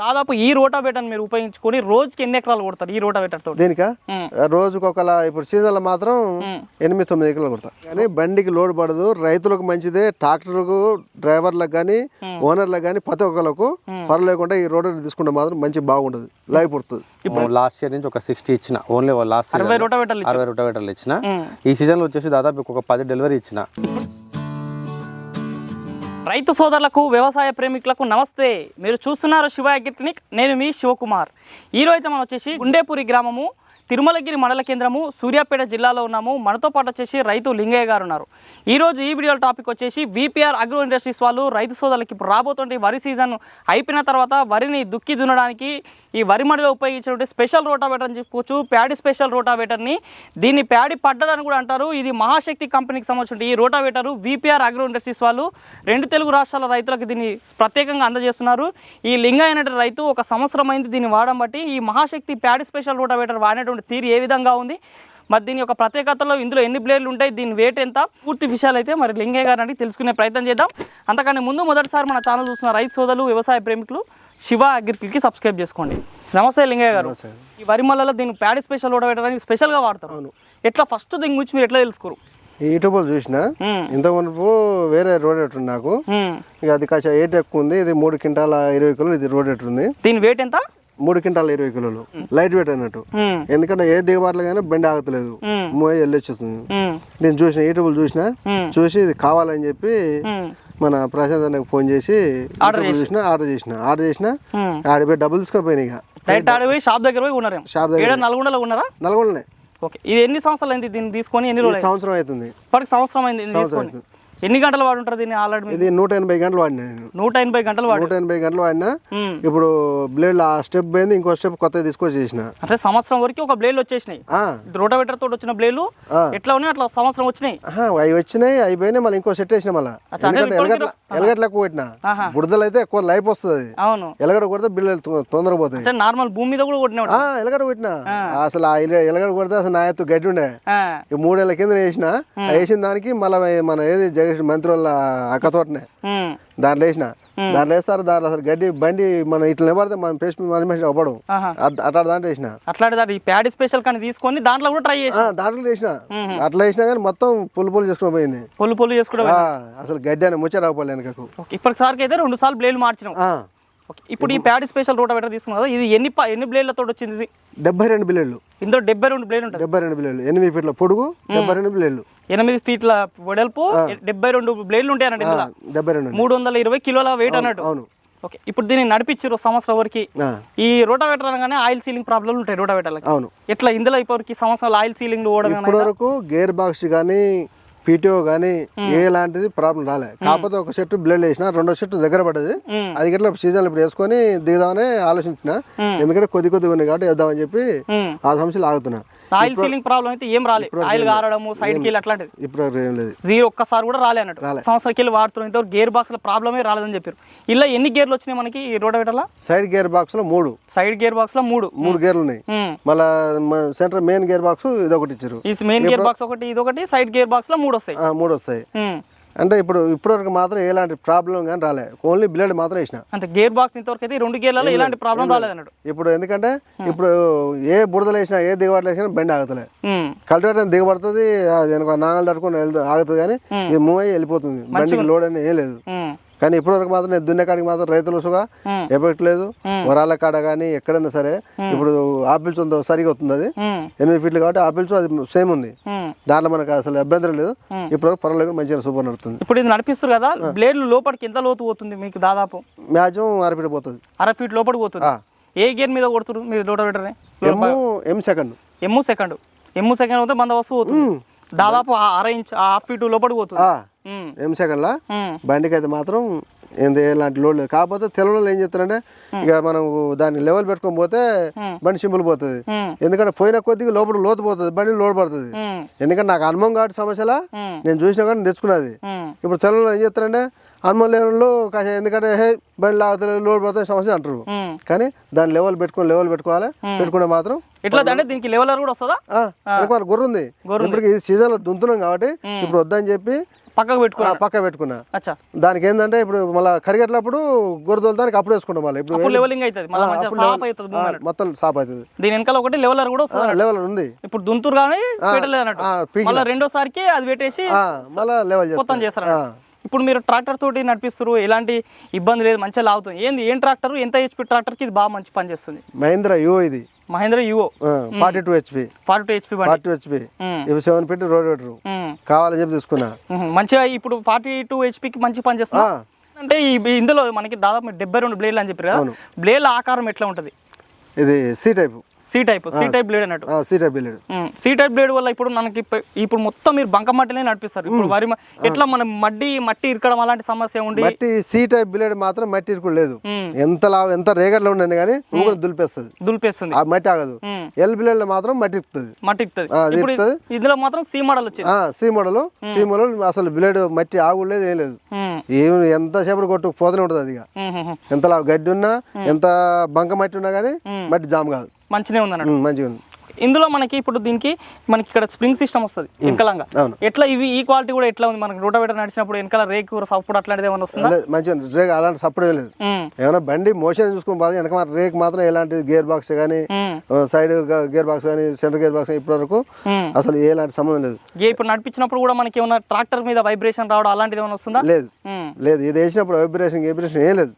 దాదాపు ఈ రోటావేటర్ మీరు ఉపయోగించుకొని రోజుకి ఎన్ని ఎకరాలు కొడతారు ఈ రోటావేటర్ తోటి? దీనికా. రోజుకు ఒకలా ఇప్పుడు సీజన్లో మాత్రం. ఎనిమిది తొమ్మిది ఎకరాలు కొడతా. కానీ బండికి లోడ్ పడదు రైతులకు మంచిదే ట్రాక్టర్లకు డ్రైవర్లకు కానీ ఓనర్లకు కానీ ప్రతి ఒక్కరికి పర్లేకుండా ఈ రోడ్ తీసుకుంటే మాత్రం మంచి బాగుండదు లైఫ్ పుడుతుంది. లాస్ట్ ఇయర్ నుంచి ఒక సిక్స్టీ ఇచ్చిన ఓన్లీ లాస్ట్ అరవై రోటావేటర్లు అరవై రొటవేటర్లు ఇచ్చిన. ఈ సీజన్లో వచ్చేసి దాదాపు ఒక పది డెలివరీ ఇచ్చిన. రైతు సోదరులకు వ్యవసాయ ప్రేమికులకు నమస్తే. మీరు చూస్తున్నారు శివ అగ్రిక్లినిక్ నేను మీ శివకుమార్. ఈరోజు మనం వచ్చేసి గుండేపూరి గ్రామము తిరుమలగిరి మండల కేంద్రము సూర్యాపేట జిల్లాలో ఉన్నాము. మనతో పాటు వచ్చేసి రైతు లింగయ్య గారు ఉన్నారు. ఈ రోజు ఈ వీడియో టాపిక్ వచ్చేసి విపిఆర్ అగ్రో ఇండస్ట్రీస్ వాళ్ళు రైతు సోదరులకి ఇప్పుడు రాబోతుంటే వరి సీజన్ అయిపోయిన తర్వాత వరిని దుక్కి దున్నడానికి ఈ వరి మడిలో ఉపయోగించినటువంటి స్పెషల్ రోటావేటర్ అని చెప్పుకోవచ్చు. ప్యాడీ స్పెషల్ రోటావేటర్ని దీన్ని ప్యాడీ పడ్డర్ అని కూడా అంటారు. ఇది మహాశక్తి కంపెనీకి సంబంధించిన ఈ రోటావేటరు విపిఆర్ అగ్రో ఇండస్ట్రీస్ వాళ్ళు రెండు తెలుగు రాష్ట్రాల రైతులకు దీన్ని ప్రత్యేకంగా అందజేస్తున్నారు. ఈ లింగయ్య అనే రైతు ఒక సంవత్సరం అయింది దీన్ని వాడడం బట్టి ఈ మహాశక్తి ప్యాడీ స్పెషల్ రోటావేటర్ వాడినటువంటి తీరు ఏ విధంగా ఉంది? మరి దీని యొక్క ప్రత్యేకతలో ఇందులో ఎన్ని బ్లేడ్లు ఉంటాయి? దీని వెయిట్ ఎంత? పూర్తి విషయాలు అయితే మరి లింగయ్య గారు అడిగి తెలుసుకునే ప్రయత్నం చేద్దాం. అంతకన్నా ముందు మొదటిసారి మన ఛానల్ చూస్తున్న రైతు సోదరులు వ్యవసాయ ప్రేమికులు శివ అగ్రికల్కి సబ్స్క్రైబ్ చేసుకోండి. నమస్తే లింగయ్య గారు. ఈ వరి మల్లలో దీన్ని ప్యాడీ స్పెషల్ అని స్పెషల్గా వాడతారు. ఎట్లా ఫస్ట్ దీని గురించి మీరు ఎట్లా తెలుసుకోరు? ఈ యూట్యూబ్లో చూసిన. ఇంత మునుపు వేరే రోడ్ ఎట్టు నాకు. ఇక అది కాస్త ఎయిట్ ఎక్కువ ఉంది. ఇది మూడు క్వింటాల ఇరవై కిలోలు ఇది రోడ్ ఎట్టు ఉంది. దీని వెయిట్ ఎంత? మూడు క్వింటాల ఇరవై కిలోలు. లైట్ వెయిట్ అన్నట్టు. ఎందుకంటే ఏ దిగుబాట్లు కానీ బండి ఆగట్లేదు. మ్మ్. మోయి వెళ్ళొచ్చేస్తుంది. నేను చూసిన యూట్యూబ్లో చూసిన. చూసి ఇది కావాలని చెప్పి. మన ప్రశాంత్ అన్నకు ఫోన్ చేసి చూసిన ఆర్డర్ చేసిన. ఆర్డర్ చేసిన. ఆడిపోయి డబ్బులు తీసుకొని పోయినాయి ఇక. డైరెక్ట్ ఆడి పోయి షాప్ దగ్గర పోయి ఉన్నారేమో షాప్ దగ్గర. నల్గొండలో ఉన్నారా నల్గొండనే. ఓకే. ఇది ఎన్ని సంవత్సరాలు అయింది దీన్ని తీసుకొని ఎన్ని రోజులు సంవత్సరం అవుతుంది. ఇప్పటికి సంవత్సరం అయింది తీసుకొని? ఎన్ని గంటలు వాడు ఉంటారు దీన్ని ఆల్రెడీ ఇది నూట ఎనభై గంటలు వాడినా నేను. నూట ఎనభై గంటలు వాడు నూట ఎనభై గంటలు వాడినా. ఇప్పుడు బ్లేడ్ ఆ స్టెప్ పోయింది ఇంకో స్టెప్ కొత్తగా తీసుకొచ్చి చేసిన. అంటే సంవత్సరం వరకు ఒక బ్లేడ్లు వచ్చేసినాయి. రోటోవేటర్ తోటి వచ్చిన బ్లేడ్లు ఆ. ఎట్లా ఉన్నాయి? అట్లా సంవత్సరం వచ్చినాయి. అవి వచ్చినాయి అయిపోయినాయి మళ్ళీ ఇంకో సెట్ వేసిన మళ్ళీ. ఎలగట్ల ఎలగట్ల ఎక్కువ పెట్టిన ఆహా. బుడదలు అయితే ఎక్కువ లైఫ్ వస్తుంది అది. అవును. ఎలగడ కొడితే తొ- తొందరగా పోతాయి. అంటే నార్మల్ భూమి మీద కూడా కొట్టిన ఆ, ఎలగడ కొట్టిన. అసలు ఆ ఎలగడ కొడితే అసలు నా ఎత్తు గడ్డి ఉండే. ఈ మూడేళ్ళ కింద వేసిన. వేసిన దానికి మళ్ళీ మన ఏది జగదీష్ మంత్రి వాళ్ళ అక్క తోటనే దాంట్లో వేసిన దాంట్లో వేస్తారు దాంట్లో అసలు గడ్డి బండి మన ఇట్లా నిలబడితే మన పేస్ట్ మన మనిషి అవ్వడం. అట్లా దాంట్లో వేసిన అట్లాంటి దాంట్లో ఈ ప్యాడీ స్పెషల్ కానీ తీసుకొని దాంట్లో కూడా ట్రై చేసి ఆ, దాంట్లో వేసిన అట్లా వేసినా కానీ మొత్తం పుల్లు పుల్లు చేసుకుని పోయింది. పొల్లు పొల్లు చేసుకోవడం అసలు గడ్డి అని ముచ్చట అవ్వాలి వెనకకు. ఇప్పటిసారికి అయితే రెండు సార్లు బ్లేడ్లు మార్చినాం. ఇప్పుడు ఈ ప్యాడీ స్పెషల్ రోటోవేటర్ తీసుకున్నాం కదా ఇది ఎన్ని ఎన్ని బ్లేడ్లతో వచ్చింది డెబ్బై రెండు బిల్లెళ్ళు ఇందులో డెబ్బై రెండు బ్లేడ్ ఉంటుంది డెబ్బై రెండు బిల్లెళ్ళు ఎనిమిది ఫీట్ల పొడుగు డెబ్బై రెండు బిల్లెళ్ళు ఎనిమిది ఫీట్ల వెడల్పు డెబ్బై రెండు బ్లేడ్లు ఉంటాయి అన్నట్టు ఇందులో. డెబ్బై రెండు మూడు వందల ఇరవై కిలోల వెయిట్ అన్నట్టు. అవును. ఓకే ఇప్పుడు దీన్ని నడిపించారు సంవత్సరం వరకు. ఈ రోటావేటర్ అనగానే ఆయిల్ సీలింగ్ ప్రాబ్లమ్లు ఉంటాయి రోటావేటర్లకి అవును. ఎట్లా ఇందులో ఇప్పటికి సంవత్సరాలు ఆయిల్ సీలింగ్ ఇప్పటి వరకు గేర్ బాక్స్ కానీ పీటీఓ కానీ ఎలాంటిది ప్రాబ్లం రాలే. కాకపోతే ఒక సెట్ బ్లేడ్ వేసిన రెండో సెట్ దగ్గర పడ్డది. అది గిట్ల సీజన్ ఇప్పుడు వేసుకొని దిగుదామని ఆలోచించిన. ఎందుకంటే కొద్ది కొద్దిగా ఉన్నాయి కాబట్టి వేద్దామని చెప్పి. ఆ సమస్యలు ఆగుతున్నా ఆయిల్ సీలింగ్ ప్రాబ్లం అయితే ఏం రాలే. ఆయిల్ కారడము సైడ్కి అట్లాంటిది. ఇప్పుడు జీరో ఒక్కసారి కూడా రాలే అన్నట్టు. సంవత్సరానికి వెళ్ళి వాడుతున్నాం. ఇంతవరకు గేర్ బాక్స్లో ప్రాబ్లమే రాలేదని చెప్పారు. ఇలా ఎన్ని గేర్లు వచ్చినాయి మనకి ఈ రోటావేటర్లో సైడ్ గేర్ బాక్స్లో మూడు. సైడ్ గేర్ బాక్స్లో మూడు. మూడు గేర్లు ఉన్నాయి. మ్మ్. మళ్ళా సెంటర్ మెయిన్ గేర్ బాక్స్ ఇది ఒకటి ఇచ్చారు. ఈ మెయిన్ గేర్ బాక్స్ ఒకటి ఇది ఒకటి సైడ్ గేర్ బాక్స్లో మూడు వస్తాయి. మూడు వస్తాయి. మ్మ్. అంటే ఇప్పుడు ఇప్పటివరకు మాత్రం ఎలాంటి ప్రాబ్లం కానీ రాలే. ఓన్లీ బ్లేడ్ మాత్రం వేసిన. అంతే గేర్ బాక్స్ ఇంతవరకు అయితే రెండు గేర్లలో ఎలాంటి ప్రాబ్లం రాలేదు అన్నట్టు ఇప్పుడు ఎందుకంటే ఇప్పుడు ఏ బురదలు వేసినా ఏ దిగుబాట్లు వేసినా బండి ఆగుతలే. కల్టివేటర్ దిగబడుతుంది అది వెనక నాగలు తట్టుకుని ఆగుతుంది కానీ ఇది మూవ్ అయ్యి వెళ్ళిపోతుంది. బండికి లోడ్ అని ఏం లేదు. కానీ ఇప్పటివరకు మాత్రం నేను దున్నే కాడికి మాత్రం రైతులు సుగా. ఎఫెక్ట్ లేదు వరాల కాడ కానీ ఎక్కడైనా సరే ఇప్పుడు ఆపిల్స్ ఉందో సరిగా వస్తుంది అది. ఎనిమిది ఫీట్లు కాబట్టి ఆపిల్స్ అది సేమ్ ఉంది. దాంట్లో మనకు అసలు అభ్యంతరం లేదు. ఇప్పుడు పర్వాలేదు మంచిగా సూపర్ నడుస్తుంది ఇప్పుడు ఇది నడిపిస్తారు కదా బ్లేడ్లు లోపలికి ఎంత లోతు పోతుంది మీకు దాదాపు? మ్యాక్సిమం అరఫీట్ పోతుంది. అర ఫీట్ లోపలికి పోతుంది. ఏ గేర్ మీద కొడుతురు మీరు రోటోవేటర్ని? M M second. M second. M second పోతే బందోబస్తు పోతుంది. దాదాపు ఆ అర ఇంచ్ ఆ హాఫ్ ఫీట్ లోపలికి పోతుంది. ఉమ్, ఎం సెకండ్లా? ఉమ్, బండికి అయితే మాత్రం ఏంది ఎలాంటి లోడ్ లేదు కాకపోతే తెలంగాణలో ఏం చెప్తారంటే ఇక మనం దాన్ని లెవెల్ పెట్టుకొని పోతే బండి సింపుల్ పోతుంది. ఎందుకంటే పోయిన కొద్దిగా లోపల లోతు పోతుంది బండి లోడ్ పడుతుంది. ఎందుకంటే నాకు అనుభవం కాబట్టి సమస్యలా నేను చూసినా కానీ తెచ్చుకున్నది. ఇప్పుడు తెలంగాణలో ఏం చెప్తారంటే అనుభవం లేని కాస్త ఎందుకంటే హే బండి లాగుతుంది లోడ్ పడుతుంది సమస్య అంటారు. కానీ దాన్ని లెవెల్ పెట్టుకొని లెవెల్ పెట్టుకోవాలి. పెట్టుకుంటే మాత్రం ఎట్లా అంటే దీనికి లెవెలర్ కూడా వస్తుందా? ఆ, వెనక మన గుర్ర ఉంది ఇప్పటికి ఈ సీజన్లో దుంతున్నాం కాబట్టి ఇప్పుడు వద్దని చెప్పి పక్కకు ఆ, పెట్టుకున్నాను పక్క పెట్టుకున్నా. అచ్చా. దానికి ఏంటంటే ఇప్పుడు మళ్ళీ కరిగేటప్పుడు గొర్రెదోలదానికి అప్పుడు వేసుకుంటాం మళ్ళీ. ఇప్పుడు లెవెలింగ్ అవుతుంది మంచిగా సాఫ్ అవుతుంది. మొత్తం దీని వెనకాల ఒకటి లెవెలర్ కూడా వస్తుంది లెవెల్ ఉంది. ఇప్పుడు దుంతురు కానీ. మళ్ళీ రెండోసారికి అది పెట్టేసి మళ్ళా లెవెల్ మొత్తం చేస్తాం చేస్తారు. ఇప్పుడు మీరు ట్రాక్టర్ తోటి నడిపిస్తారు ఎలాంటి ఇబ్బంది లేదు మంచిగా లాగుతుంది. ఏంది ఏం ట్రాక్టర్ ఎంత హెచ్పి ట్రాక్టర్కి ఇది బాగా మంచి పని చేస్తుంది? మహేంద్ర యువో ఇది. Mahindra Yuvo. Forty two HP. Forty two HP forty HP. ఇవి సెవెన్ ఫీట్ రోడ్ కావాలని చెప్పి తీసుకున్నా. మంచిగా ఇప్పుడు ఫార్టీ టూ హెచ్పికి మంచి పని చేస్తుంది ఆ, అంటే ఈ ఇందులో మనకి దాదాపు డెబ్బై రెండు బ్లేడ్లు అని చెప్పారు కదా. బ్లేడ్ల ఆకారం ఎట్లా ఉంటుంది? ఇది C type. C type C type blade అన్నట్టు. సి టైప్ బిల్లుడు సి టైప్ బ్లేడ్ వల్ల ఇప్పుడు మనకి ఇప్ప- ఇప్పుడు మొత్తం మీరు బంక మట్టినే నడిపిస్తారు. ఇప్పుడు వరి ఎట్లా మనం మడ్డి మట్టి ఇరకడం అలాంటి సమస్య ఉండి? మట్టి సి టైప్ బిల్లుడు మాత్రం మట్టి ఇరుకుడు లేదు. ఎంత లా ఎంత రేగడ్లో ఉండని కానీ ఊగురు దులిపేస్తుంది. దులిపేస్తుంది. ఆ మట్టి ఆగదు. ఎల్ బిల్లుడు మాత్రం మట్టి ఇస్తుంది మట్టి ఇస్తుంది. ఇందులో మాత్రం సి మోడల్ వచ్చింది. సి మోడల్ సి మోడల్ అసలు బిల్లుడు మట్టి ఆగుడు లేదు ఏం లేదు. ఉమ్, ఏం ఎంతసేపు కొట్టు పోతూనే ఉంటుంది అది. ఎంత లా- గడ్డి ఉన్నా ఎంత బంక మట్టి ఉన్నా కానీ మట్టి జామ్ కాదు. మంచినే ఉంది అన్నట్టు మంచిగా ఉంది. ఇందులో మనకి ఇప్పుడు దీనికి మనకి ఇక్కడ స్ప్రింగ్ సిస్టమ్ వస్తుంది వెనకలంగా అవును. ఎట్లా ఇవి ఈ క్వాలిటీ కూడా ఎట్లా ఉంది? మనకి రోటోవేటర్ నడిచినప్పుడు వెనకాల రేకు సపోర్ట్ అట్లాంటిది ఏమైనా వస్తుందా? లేదు, మంచిగా అలాంటి సపోర్ట్ ఏం లేదు. ఏమైనా బండి మోషన్ చూసుకుని బాగా వెనక రేక్ మాత్రం ఎలాంటి గేర్ బాక్స్ కానీ సైడ్ గేర్ బాక్స్ కానీ సెంటర్ గేర్ బాక్స్ ఇప్పటి వరకు. అసలు ఎలాంటి సంబంధం లేదు. ఇప్పుడు నడిపించినప్పుడు కూడా మనకి ఏమైనా ట్రాక్టర్ మీద వైబ్రేషన్ రావడం అలాంటిది ఏమైనా వస్తుందా? లేదు. లేదు ఇది వేసినప్పుడు వైబ్రేషన్ వైబ్రేషన్ ఏం లేదు.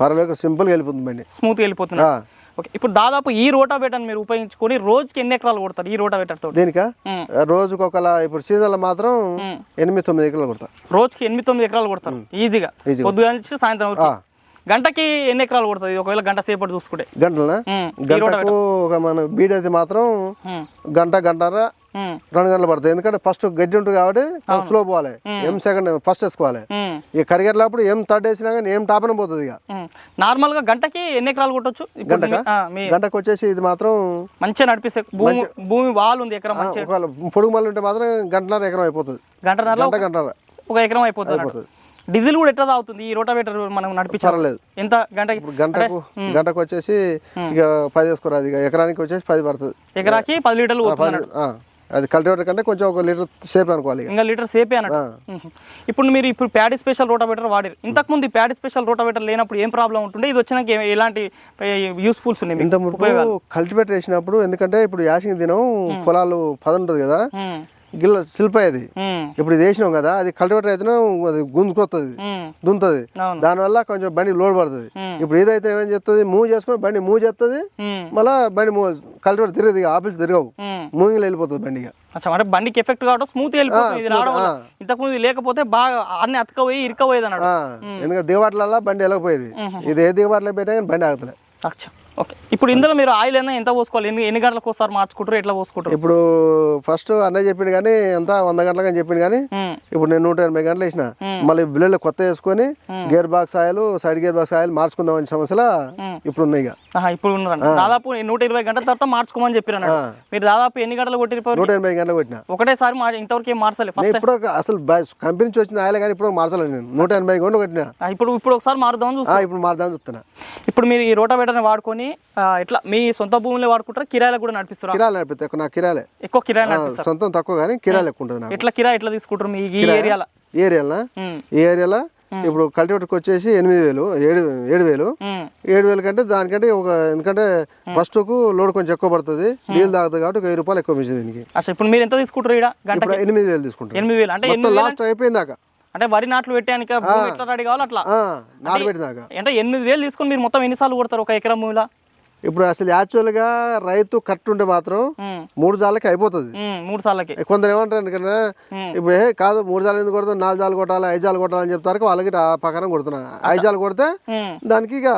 పర్వాలేదు సింపుల్గా వెళ్ళిపోతుంది బండి. స్మూత్ వెళ్ళిపోతున్నా ఆ, ఓకే. ఇప్పుడు దాదాపు ఈ రోటావేటర్ మీరు ఉపయోగించుకొని రోజుకి ఎన్ని ఎకరాలు కొడతారు ఈ రోటావేటర్ తోటి? దీనికా? రోజుకు ఒకలా ఇప్పుడు సీజన్లో మాత్రం ఉమ్. ఎనిమిది తొమ్మిది ఎకరాలు కొడతా రోజుకి ఎనిమిది తొమ్మిది ఎకరాలు కొడతారు. ఈజీగా. పొద్దుగా నుంచి సాయంత్రం వరకు. గంటకి ఎన్ని ఎకరాలు కొడుతుంది ఒకవేళ గంట సేపటి చూసుకుంటే. గంటకు రోటావేటర్. ఒక మన బీడ్ అయితే మాత్రం గంట గంటర రెండు గంటలు పడుతుంది ఎందుకంటే ఫస్ట్ గడ్డి ఉంటుంది కాబట్టి స్లో పోవాలి. ఏం సెకండ్ ఫస్ట్ వేసుకోవాలి. ఇక కరిగేటప్పుడు ఏం థర్డ్ వేసినా కానీ ఏం టాపన పోతుంది ఇక. నార్మల్గా గంటకి ఎన్ని ఎకరాలు కొట్టొచ్చు? మీ గంటకు వచ్చేసి ఇది మాత్రం మంచిగా నడిపిస్తే భూమి వాల్ ఉంది ఎకరం పొడుగు మళ్ళీ ఉంటే మాత్రం గంటన్నర ఎకరం అయిపోతుంది. గంటన్నరలో గంట గంటన్నర. ఒక ఎకరం అయిపోతుంది. డీజిల్ కూడా ఎట్లా తాగుతుంది? ఈ రోటావేటర్ మనం నడిపించాలి. పర్వాలేదు ఎంత గంటకి? గంటకు గంటకు వచ్చేసి ఇక పది వేసుకోరాదు ఇక. ఎకరానికి వచ్చేసి పది పడుతుంది. ఎకరాకి పది లీటర్లు అది కల్టివేటర్ కంటే కొంచెం ఒక లీటర్ సేపు అనుకోవాలి ఇక. లీటర్ సేపే అన్నట్టు. ఇప్పుడు మీరు ఇప్పుడు ప్యాడీ స్పెషల్ రోటావేటర్ వాడారు. ఇంతకుముందు ఈ ప్యాడీ స్పెషల్ రోటావేటర్ లేనప్పుడు ఏం ప్రాబ్లం ఉంటుండే? ఇది వచ్చినాక ఎలాంటి యూస్ఫుల్స్ ఉన్నాయి ఇంత కల్టివేటర్ వేసినప్పుడు ఎందుకంటే ఇప్పుడు యాసింగ్ దినం పొలాలు పది ఉంటుంది కదా. గిల్ల శిల్పయ్యేది ఉమ్, ఇప్పుడు ఇది వేసినాం కదా అది కల్టివేటర్ అయితే అది గుంజుకొస్తుంది దుంతది దానివల్ల కొంచెం బండి లోడ్ పడుతుంది. ఇప్పుడు ఏదైతే ఏమేం చేస్తుంది మూవ్ చేసుకుని బండి మూవ్ చేస్తుంది మళ్ళా బండి మూవ్ కల్టివేటర్ తిరగదు ఇక ఆఫీస్ తిరగవు. ఉమ్. మూవింగ్లో వెళ్ళిపోతుంది బండి అంటే బండికి ఎఫెక్ట్ కావడం స్మూత్ ఇంతకుముందు ఇది లేకపోతే బాగా అన్ని అతకపోయి ఇరుకపోయేది అన్నాడు. ఎందుకంటే దిగబాట్లలో బండి వెళ్ళకపోయేది. ఇది ఏ దిగబాట్లో పెట్టినా కానీ బండి ఆగుతలే. అచ్చా. ఓకే. ఇప్పుడు ఇందులో మీరు ఆయిల్ అయినా ఎంత పోసుకోవాలి? ఎన్ని ఎన్ని గంటలకు ఒకసారి మార్చుకుంటారు? ఎట్లా పోసుకుంటారు? ఇప్పుడు ఫస్ట్ అన్నయ్య చెప్పిండు కానీ ఎంత? వంద గంటలకు అని చెప్పిండు కానీ ఇప్పుడు నేను నూట ఎనభై గంటలు వేసిన. మళ్ళీ బిల్లులు కొత్త వేసుకొని gear box oil side gear box oil మార్చుకుందాం అనే సమస్యలు ఇప్పుడు ఉన్నాయి ఇప్పుడు దాదాపు నూట ఇరవై గంటల తర్వాత మార్చుకోమని చెప్పారు మీరు దాదాపు ఎన్ని గంటలు కొట్టిపోయారు నూట ఎనభై గంటలు కొట్టిన. ఒకటేసారి ఇంతవరకు ఏం మార్చలేదు ఇప్పుడు అసలు కంపెనీ నుంచి వచ్చిన ఆయిల్ కానీ ఇప్పుడు మార్చలేదు నేను. నూట ఎనభై గంటలు కొట్టిన. ఇప్పుడు ఇప్పుడు ఒకసారి మారుదామని ఆ, చూస్తాను ఇప్పుడు మారుదామని చూస్తున్నా. ఇప్పుడు మీరు ఈ రోటావేటర్ని వాడుకొని ఆ, ఎట్లా మీ సొంత భూమిలో వాడుకుంటారా? కిరాయిలకు కూడా నడిపిస్తారా? కిరాలు నడిపితే ఎక్కువ నాకు ఎక్కువ కిరాయి నడిపిస్తారు. సొంతం తక్కువ కానీ కిరాలు ఎక్కువ ఉంటుంది నాకు. ఎట్లా కిరాయి ఎట్లా తీసుకుంటారు మీ ఈ ఏరియాలో? ఈ ఏరియాలో? ఈ ఏరియాలో ఇప్పుడు కల్టివేటర్కి వచ్చేసి ఎనిమిది వేలు ఏడు ఏడు వేలు. ఏడు వేల కంటే దానికంటే ఒక ఎందుకంటే ఫస్ట్కు లోడ్ కొంచెం ఎక్కువ పడుతుంది. డీజిల్ తాగుతుంది కాబట్టి ఒక వెయ్యి రూపాయలు ఎక్కువ మించింది దీనికి. ఇప్పుడు మీరు ఎంత తీసుకుంటారు ఇక్కడ ఎనిమిది వేలు తీసుకుంటాం ఎనిమిది వేలు. అంటే లాస్ట్ అయిపోయింది దాకా అంటే వరి నాట్లు పెట్టానిక భూమి ఎట్లా రెడీ కావాలో అట్లా. నాటు పెట్టినాక అంటే ఎనిమిది వేలు తీసుకొని మీరు మొత్తం ఎన్నిసార్లు కొడతారు ఒక ఎకరం భూమిలో? ఇప్పుడు అసలు యాక్చువల్గా రైతు కరెక్ట్ ఉంటే మాత్రం మూడు జాలకి అయిపోతుంది. మూడు సార్లకి. కొందరు ఏమంటారు ఎందుకంటే. ఇప్పుడు ఏ కాదు మూడు జాలు ఎందుకు కొడతాం నాలుగు జాలు కొట్టాలి ఐదు జాలు కొట్టాలని చెప్తారు వాళ్ళకి ఆ పక్కన కొడుతున్నా. ఐదు జాలు కొడితే. దానికి ఇక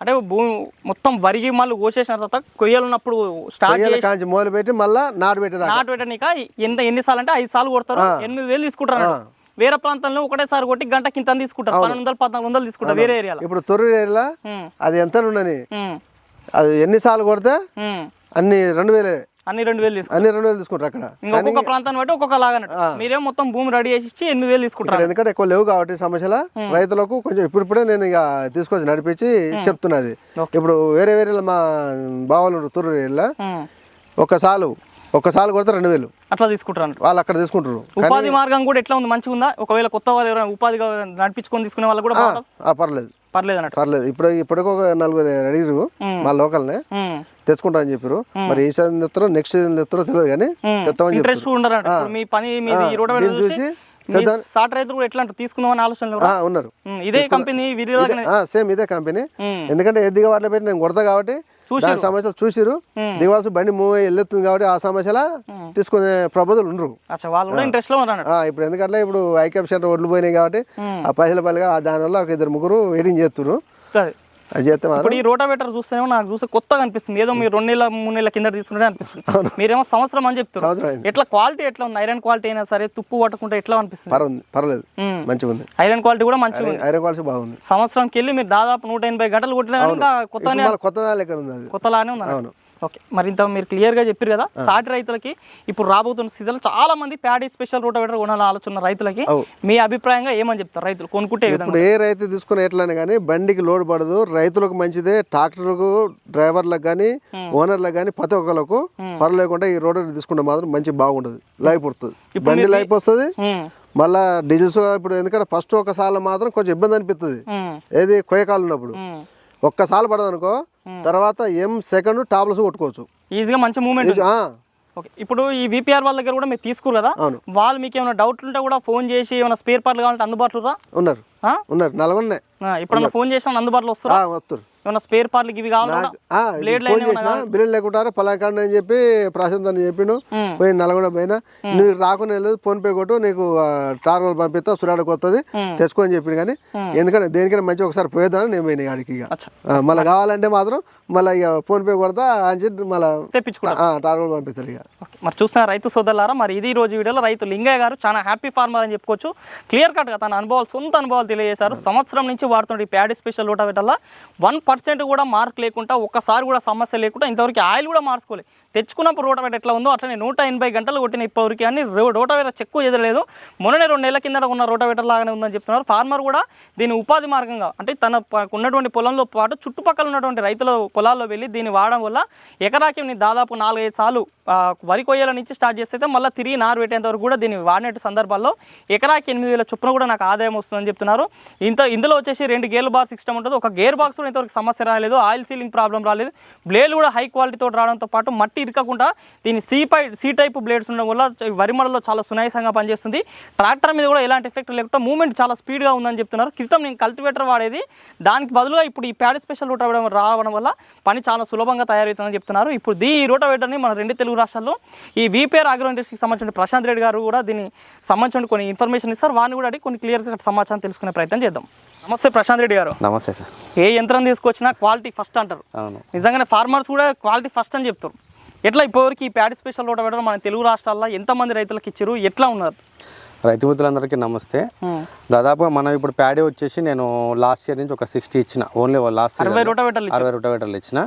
అంటే భూమి మొత్తం వరిగి మళ్ళీ కోసేసిన తర్వాత కొయ్యాలన్నప్పుడు స్టార్ట్ కొయ్యాల కాంచి మొదలు పెట్టి మళ్ళీ నాటు పెట్టేదాకా. నాటు పెట్టనీక ఎంత ఎన్ని సార్లు అంటే ఐదు సార్లు కొడతారు. ఎనిమిది వేలు తీసుకుంటారు. వేరే ప్రాంతంలో ఒకటేసారి కొట్టి గంట కింద తీసుకుంటారు. పన్నెండు వందలు పద్నాలుగు వందలు తీసుకుంటారు వేరే ఏరియాలో. ఇప్పుడు తొర్రూరు ఏరియాలో? ఉమ్, అది ఎంత ఉండని అది ఎన్నిసార్లు కొడితే. అన్ని రెండు వేలే. అన్ని రెండు వేలు తీసుకుంటారు. అన్ని రెండు వేలు తీసుకుంటారు అక్కడ. ఇంకొక ప్రాంతాన్ని బట్టి ఒక్కొక్క లాగా. మీరేం మొత్తం భూమి రెడీ చేసి ఇచ్చి ఎనిమిది వేలు తీసుకుంటారు. ఎందుకంటే ఎక్కువ లేవు కాబట్టి సమస్యల. రైతులకు కొంచెం ఇప్పుడిప్పుడే నేను ఇక తీసుకొచ్చి నడిపించి చెప్తున్నది. ఇప్పుడు వేరే వేరే మా బావలు తూరు ఉమ్, ఒక సాలు ఒక్కసారి కొడితే రెండు వేలు. అట్లా తీసుకుంటారు వాళ్ళు అక్కడ తీసుకుంటారు ఉపాధి మార్గం కూడా ఎట్లా ఉంది? మంచిగా ఉందా ఒకవేళ కొత్త వాళ్ళు ఎవరైనా ఉపాధిగా నడిపించుకొని తీసుకునే వాళ్ళు కూడా పర్లేదు. పర్లేదు అన్నట్టు. పర్లేదు. ఇప్పుడు ఇప్పటికి ఒక నలుగురు అడిగిరు మా లోకల్నే. తెచ్చుకుంటా అని చెప్పారు మరి ఏ సీజన్ తెస్తారో నెక్స్ట్ సీజన్ తెస్తారో తెలియదు కానీ తెస్తామని ఇంట్రెస్ట్ మీ పని మీది చూసి సాట్ రైతులు కూడా ఎట్లా ఆలోచన ఉన్నారు. ఇదే కంపెనీ సేమ్ ఇదే కంపెనీ. ఎందుకంటే ఏ దిగవాట్లు పెట్టి నేను కొడతా కాబట్టి దాని సమస్యలు చూసిరు. దిగవాల్సి బండి మూవ్ అయ్యి వెళ్ళొస్తుంది కాబట్టి ఆ సమస్యల తీసుకునే ప్రబోధులు ఉండరు. అచ్చా వాళ్ళు కూడా ఇంట్రెస్ట్లో ఉన్నారు ఆ, ఇప్పుడు ఎందుకంటే ఇప్పుడు ఐక్యాప్ సెంటర్ ఒడ్లు పోయినాయి కాబట్టి ఆ పైసల పల్లిగా దానివల్ల ఒక ఇద్దరు ముగ్గురు వెయిటింగ్ చేస్తున్నారు అదే. చేస్తే ఇప్పుడు ఈ రోటావేటర్ చూస్తేనేమో నాకు చూస్తే కొత్తగా అనిపిస్తుంది. ఏదో మీరు రెండు నెలల మూడు నెలల కింద తీసుకుంటే అనిపిస్తుంది. మీరేమో సంవత్సరం అని చెప్తారు సంవత్సరం అయింది. ఎట్లా క్వాలిటీ ఎట్లా ఉంది? ఐరన్ క్వాలిటీ అయినా సరే తుప్పు పట్టకుంటే ఎట్లా అనిపిస్తుంది? పర్వాలేదు ఉమ్. మంచిగా ఉంది. ఐరన్ క్వాలిటీ కూడా మంచిగా ఉంది. ఐరన్ క్వాలిటీ బాగుంది. సంవత్సరంకి వెళ్ళి మీరు దాదాపు నూట ఎనభై గంటలు కొట్టినా మళ్ళీ కొత్త కొత్తలానే ఉంది అవును. ఓకే మరి ఇంత మీరు క్లియర్గా చెప్పారు కదా సాటి రైతులకి ఇప్పుడు రాబోతున్న సీజన్ చాలా మంది ప్యాడీ స్పెషల్ రోటావేటర్ కొనాలని ఆలోచన రైతులకి. మీ అభిప్రాయంగా ఏమని చెప్తారు రైతులు? కొనుక్కుంటే ఇప్పుడు ఏ రైతు తీసుకున్న ఎట్లని కానీ బండికి లోడ్ పడదు రైతులకు మంచిదే ట్రాక్టర్లకు డ్రైవర్లకు కానీ ఓనర్లకు కానీ ప్రతి ఒక్కరికి పర్లేకుండా ఈ రోడ్ తీసుకుంటే మాత్రం మంచి బాగుంటుంది లైఫ్ వస్తుంది బండి లైఫ్ వస్తుంది మళ్ళా డీజిల్స్ ఇప్పుడు ఎందుకంటే ఫస్ట్ ఒకసారి మాత్రం కొంచెం ఇబ్బంది అనిపిస్తుంది ఏది కొయ్యకాలు ఉన్నప్పుడు. ఒక్కసారి పడదు అనుకో తర్వాత ఎం సెకండ్ టాప్లెస్ కొట్టుకోవచ్చు. ఈజీగా మంచి మూమెంట్ ఓకే ఇప్పుడు ఈ విపిఆర్ వాళ్ళ దగ్గర కూడా మీరు తీసుకురు కదా. వాళ్ళు మీకు ఏమైనా డౌట్లు ఉంటే కూడా ఫోన్ చేసి ఏమైనా స్పేర్ పార్ట్లు కావాలంటే అందుబాటులో ఉన్నారు? ఉన్నారు. నల్గొండే ఎప్పుడన్నా ఫోన్ చేసినా అందుబాటులో వస్తారా? వస్తారు. ఏమైనా స్పేర్ పార్ట్లకి ఇవి కావాలా ఆ, బ్లేడ్ ఫోన్ లైన్ చేసిన బిల్లులు లేకుంటారు పలాకాండ అని చెప్పి ప్రశాంత్ అని చెప్పిండు. పోయి నల్గొండ పోయినా. నువ్వు రాకుండా లేదు ఫోన్ పే కొట్టు నీకు టార్గల్ పంపిస్తా సురాడకు వస్తుంది. తెచ్చుకో అని కానీ ఎందుకంటే దేనికైనా మంచి ఒకసారి పోయేద్దామని నేను పోయినా ఆడికి ఇక. మళ్ళీ కావాలంటే మాత్రం మళ్ళీ ఇక ఫోన్ పే కొడతా అని చెప్పి మళ్ళీ తెప్పించుకుంటా. టార్గల్ పంపిస్తారు ఇక. మరి చూసిన రైతు సోదరులారా మరి ఇది ఈ రోజు వీడియోలో రైతు లింగయ్య గారు చాలా హ్యాపీ ఫార్మర్ అని చెప్పుకోవచ్చు. క్లియర్ కట్గా తన అనుభవాలు సొంత అనుభవాలు తెలియజేశారు. సంవత్సరం నుంచి వాడుతున్న ఈ ప్యాడీ స్పెషల్ రోటా వల్ల వన్ పర్సెంట్ కూడా మార్క్ లేకుండా ఒక్కసారి కూడా సమస్య లేకుండా ఇంతవరకు ఆయిల్ కూడా మార్చుకోలేదు తెచ్చుకున్నప్పుడు రోటవేట ఎట్లా ఉందో అట్లనే నూట ఎనభై గంటలు కొట్టిన ఇప్పటివరకు అని రోటవేట చెక్కు ఎదరలేదు మొన్ననే రెండు నెలల కింద ఉన్న రోటవేటర్ లాగానే ఉందని చెప్తున్నారు. ఫార్మర్ కూడా దీని ఉపాధి మార్గంగా అంటే తన ప- ఉన్నటువంటి పొలంలో పాటు చుట్టుపక్కల ఉన్నటువంటి రైతుల పొలాల్లో వెళ్ళి దీన్ని వాడడం వల్ల ఎకరాకి నేను దాదాపు నాలుగైదు సార్లు వరి కొయ్యల నుంచి స్టార్ట్ చేస్తే మళ్ళీ తిరిగి నారు పెట్టేంత వరకు కూడా దీన్ని వాడినట్టు సందర్భాల్లో ఎకరాకి ఎనిమిది వేల చొప్పున కూడా నాకు ఆదాయం వస్తుందని చెప్తున్నారు. ఇంత ఇందులో వచ్చేసి రెండు గేర్ బార్ సిస్టమ్ ఉంటుంది. ఒక గేర్ బాక్స్ కూడా ఇంతవరకు సమస్య రాలేదు ఆయిల్ సీలింగ్ ప్రాబ్లం రాలేదు. బ్లేడ్ కూడా హై క్వాలిటీతో రావడంతో పాటు మట్టి ఇరకకుండా దీని సి పై సీ టైప్ బ్లేడ్స్ ఉండడం వల్ల వరిమడలో వరి మడలో చాలా సునాయాసంగా పనిచేస్తుంది. ట్రాక్టర్ మీద కూడా ఎలాంటి ఎఫెక్ట్ లేకుండా మూమెంట్ చాలా స్పీడ్గా ఉందని చెప్తున్నారు. క్రితం నేను కల్టివేటర్ వాడేది. దానికి బదులుగా ఇప్పుడు ఈ ప్యాడ్ స్పెషల్ రూట్ రావడం రావడం వల్ల పని చాలా సులభంగా తయారవుతుందని చెప్తున్నారు. ఇప్పుడు దీ ఈ మన రెండు తెలుగు రాష్ట్రాల్లో ఈ వీపీఆర్ అగ్రో ఇండస్ట్రీకి సంబంధించిన ప్రశాంత్ రెడ్డి గారు కూడా దీన్ని సంబంధించిన కొన్ని ఇన్ఫర్మేషన్ ఇస్తారు. వారిని కూడా అడిగి కొన్ని క్లియర్ కట్ సమాచారం తెలుసుకునే ప్రయత్నం చేద్దాం. నమస్తే ప్రశాంత్ రెడ్డి గారు. నమస్తే సార్. ఏ యంత్రం తీసుకొచ్చినా క్వాలిటీ ఫస్ట్ అంటారు. అవును. నిజంగానే ఫార్మర్స్ కూడా క్వాలిటీ ఫస్ట్ అని చెప్తారు. ఎట్లా ఇప్పటివరకు ఈ ప్యాడ్ స్పెషల్ రోటావేటర్ మన తెలుగు రాష్ట్రాల్లో ఎంతమంది రైతులకు ఇచ్చారు? ఎట్లా ఉన్నారు? రైతు మిత్రులందరికీ నమస్తే. దాదాపుగా మనం ఇప్పుడు ప్యాడీ వచ్చేసి నేను లాస్ట్ ఇయర్ నుంచి ఒక సిక్స్టీ ఇచ్చిన. ఓన్లీ లాస్ట్ అరవై రోటావేటర్లు ఇచ్చిన.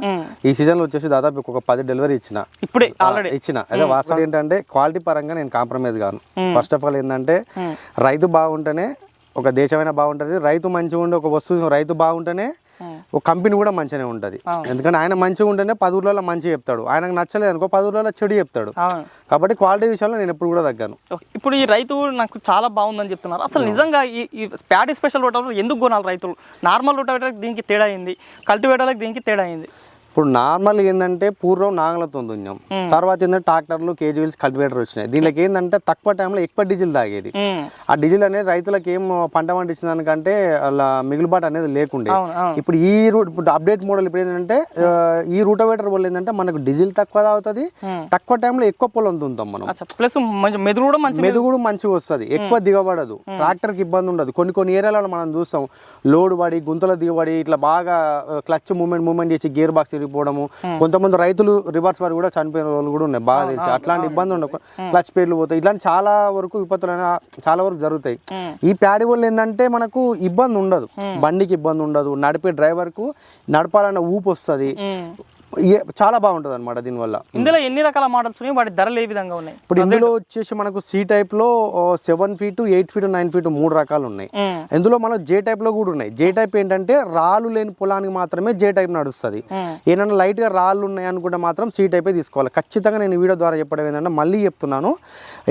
ఈ సీజన్లో వచ్చేసి దాదాపు ఒక పది డెలివరీ ఇచ్చిన. ఇప్పుడే ఆల్రెడీ. ఇచ్చిన. అదే వాస్తవం ఏంటంటే క్వాలిటీ పరంగా నేను కాంప్రమైజ్ కాను. ఫస్ట్ ఆఫ్ ఆల్ ఏంటంటే రైతు బాగుంటేనే ఒక దేశమైనా బాగుంటుంది రైతు మంచిగా ఉండి ఒక వస్తువు రైతు బాగుంటేనే ఒక కంపెనీ కూడా మంచిగానే ఉంటుంది. ఎందుకంటే ఆయన మంచిగా ఉంటేనే పది ఊర్లలో మంచిగా చెప్తాడు. ఆయనకు నచ్చలేదు అనుకో పది ఊర్లలో చెడు చెప్తాడు. కాబట్టి క్వాలిటీ విషయంలో నేను ఎప్పుడు కూడా తగ్గాను. ఇప్పుడు ఈ రైతు నాకు చాలా బాగుందని చెప్తున్నారు. అసలు నిజంగా ఈ ప్యాడీ స్పెషల్ రోటావేటర్ ఎందుకు కొనాలి రైతులు? నార్మల్ రోటావేటర్ దీనికి తేడా అయింది కల్టివేటర్లకు దీనికి తేడా అయింది ఇప్పుడు నార్మల్ ఏంటంటే పూర్వం నాగలతో దున్నాం. తర్వాత ఏంటంటే ట్రాక్టర్లు కేజీ వీల్స్ కల్టివేటర్ వచ్చినాయి. దీనికి ఏంటంటే తక్కువ టైంలో ఎక్కువ డీజిల్ తాగేది. ఆ డీజిల్ అనేది రైతులకు ఏం పంట పండించిన దానికంటే అలా మిగులుబాటు అనేది లేకుండే. ఇప్పుడు ఈ రూట్ ఇప్పుడు అప్డేట్ మోడల్ ఇప్పుడు ఏంటంటే ఈ రూటోవేటర్ వల్ల ఏంటంటే మనకు డీజిల్ తక్కువ తాగుతుంది. తక్కువ టైంలో ఎక్కువ పొలం దుంతాం మనం. ప్లస్ మెదురు కూడా మంచిగా వస్తుంది. ఎక్కువ దిగబడదు. ట్రాక్టర్కి ఇబ్బంది ఉండదు. కొన్ని కొన్ని ఏరియాలలో మనం చూస్తాం లోడ్ పడి గుంతలో దిగబడి ఇట్లా బాగా క్లచ్ మూమెంట్ మూమెంట్ చేసి గేర్ బాక్స్ విరిగిపోవడము. కొంతమంది రైతులు రివర్స్ వారి కూడా చనిపోయిన వాళ్ళు కూడా ఉన్నాయి. బాగా తెలిసి అట్లాంటి ఇబ్బంది ఉండవు క్లచ్ పేర్లు పోతాయి. ఇట్లాంటి చాలా వరకు విపత్తులు చాలా వరకు జరుగుతాయి. ఈ ప్యాడీ వల్ల ఏంటంటే మనకు ఇబ్బంది ఉండదు. బండికి ఇబ్బంది ఉండదు. నడిపే డ్రైవర్కు నడపాలన్న ఊపు వస్తుంది. చాలా బాగుంటుంది అనమాట దీనివల్ల. ఇందులో ఎన్ని రకాల మోడల్స్ ఉన్నాయి? వాటి ధరలు ఏ విధంగా ఉన్నాయి? ఇప్పుడు ఇందులో వచ్చేసి మనకు సి టైప్లో seven feet eight feet nine feet మూడు రకాలు ఉన్నాయి. ఇందులో మనం జే టైప్లో కూడా ఉన్నాయి. జే టైప్ ఏంటంటే రాళ్ళు లేని పొలానికి మాత్రమే జే టైప్ నడుస్తుంది. ఉమ్, ఏమన్నా లైట్గా రాళ్ళు ఉన్నాయి అనుకుంటే మాత్రం సీ టైపే తీసుకోవాలి. ఖచ్చితంగా నేను వీడియో ద్వారా చెప్పడం ఏంటంటే మళ్ళీ చెప్తున్నాను.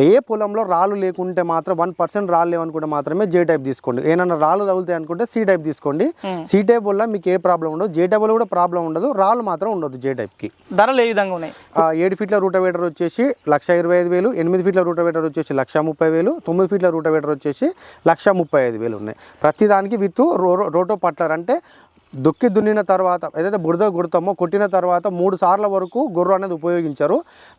ఏ పొలంలో రాళ్ళు లేకుంటే మాత్రం వన్ పర్సెంట్ రాళ్ళు లేవనుకుంటే మాత్రమే జే టైప్ తీసుకోండి. ఏమన్నా రాళ్ళు తగులుతాయి అనుకుంటే సీ టైప్ తీసుకోండి సీ టైప్ వల్ల మీకు ఏ ప్రాబ్లం ఉండదు. జే టైప్ వల్ల కూడా ప్రాబ్లం ఉండదు. రాళ్ళు మాత్రం ఉండదు. జే టైప్కి ధరలు ఏ విధంగా ఉన్నాయి? ఏడు ఫీట్ల రూటవేటర్ వచ్చేసి లక్ష ఇరవై ఐదు వేలు ఎనిమిది ఫీట్ల రూటవేటర్ వచ్చేసి లక్ష ముప్పై వేలు తొమ్మిది ఫీట్ల రూటవేటర్ వచ్చేసి లక్ష ముప్పై ఐదు వేలు ఉన్నాయి. ప్రతిదానికి విత్ రో రోటో పట్లర్ అంటే దుక్కి దున్నిన తర్వాత ఏదైతే బురద కొడతామో కొట్టిన తర్వాత మూడు సార్ల వరకు గొర్రె అనేది ఉపయోగించారు.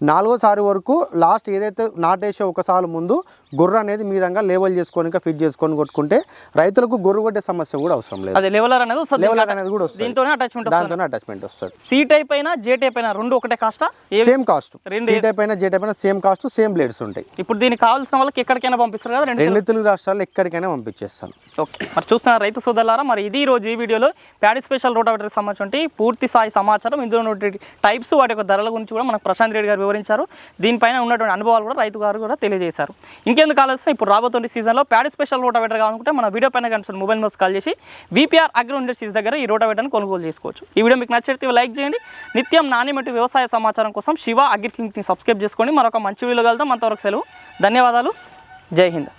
నాలుగోసారి వరకు లాస్ట్ ఏదైతే నాటేసే ఒకసారి ముందు గొర్రె అనేది మీ విధంగా లేవల్ చేసుకొని ఫిట్ చేసుకొని కొట్టుకుంటే రైతులకు గొర్రె కొట్టే సమస్య కూడా అవసరం లేదు. లెవెలర్ అనేది లెవెలర్ అనేది కూడా వస్తుంది. దీంతోనే అటాచ్మెంట్ దాంతోనే అటాచ్మెంట్ వస్తుంది. సి టైప్ అయినా జే టైప్ అయినా రెండు ఒకటే కాస్టా సేమ్ కాస్ట్ రెండు సీ టైప్ అయినా జే టైప్ అయినా సేమ్ కాస్ట్ సేమ్ బ్లేడ్స్ ఉంటాయి. ఇప్పుడు దీనికి కావాల్సిన వాళ్ళకి ఎక్కడికైనా పంపిస్తారు కదా? రెండు రెండు తెలుగు రాష్ట్రాల్లో ఎక్కడికైనా పంపించేస్తాను. ఓకే మరి చూస్తున్న రైతు సోదరులారా మరి ఇది ఈ రోజు ఈ వీడియోలో ప్యాడీ స్పెషల్ రోటావేటర్కి సంబంధించి పూర్తి స్థాయి సమాచారం. ఇందులో ఉన్నటువంటి టైప్స్ వాటి యొక్క ధరల గురించి కూడా మనకు ప్రశాంత్ రెడ్డి గారు వివరించారు. దీనిపైన ఉన్నటువంటి అనుభవాలు కూడా రైతు గారు కూడా తెలియజేశారు. ఇంకెందుకు ఆలోచిస్తే ఇప్పుడు రాబోతున్న సీజన్లో ప్యాడీ స్పెషల్ రోటావేటర్ కావాలనుకుంటే మన వీడియో పైన కనిపిస్తున్న మొబైల్ నెంబర్స్ కాల్ చేసి వీపీఆర్ అగ్రో ఇండస్ట్రీస్ దగ్గర ఈ రోటావేటర్ని కొనుగోలు చేసుకోవచ్చు. ఈ వీడియో మీకు నచ్చితే లైక్ చేయండి. నిత్యం నాణ్యమైన వ్యవసాయ సమాచారం కోసం శివ అగ్రి క్లినిక్ని సబ్స్క్రైబ్ చేసుకోండి మరొక మంచి వీడియోలో కలుద్దాం. అంతవరకు సెలవు. ధన్యవాదాలు. జై హింద్.